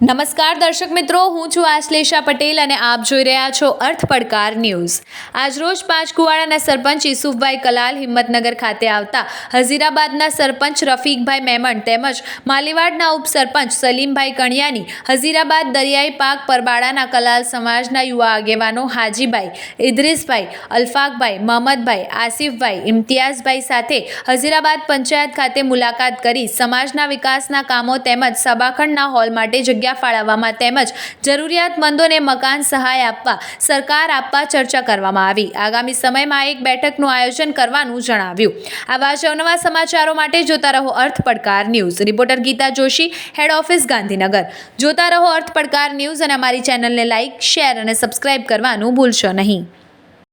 નમસ્કાર દર્શક મિત્રો, હું છું આશ્લેષા પટેલ અને આપ જોઈ રહ્યા છો અર્થ પડકાર ન્યૂઝ. આજરોજ પાંચકુવાડાના સરપંચ યુસુફભાઈ કલાલ હિંમતનગર ખાતે આવતા હઝીરાબાદના સરપંચ રફીકભાઈ મેમણ તેમજ માલીવાડના ઉપસરપંચ સલીમભાઈ કણિયાની હઝીરાબાદ દરિયાઈ પાક પરબાડાના કલાલ સમાજના યુવા આગેવાનો હાજીભાઈ, ઇદ્રીસભાઈ, અલ્ફાકભાઈ, મહમદભાઈ, આસિફભાઈ, ઇમ્તિયાઝભાઈ સાથે હઝીરાબાદ પંચાયત ખાતે મુલાકાત કરી સમાજના વિકાસના કામો તેમજ સભાખંડના હોલ માટે જગ્યા ફાળવવામાં તેમજ જરૂરિયાતમંદોને મકાન સહાય આપવા સરકાર આપવા ચર્ચા કરવામાં આવી. આગામી સમયમાં એક બેઠકનું આયોજન કરવાનું જણાવ્યું. આવા જ સમાચારો માટે જોતા રહો Arth Padkar News. Reporter Geeta Joshi, head office Gandhinagar. જોતા રહો અર્થ પડકાર ન્યૂઝ અને અમારી ચેનલને લાઇક શેર અને સબસ્ક્રાઇબ કરવાનું ભૂલશો નહીં.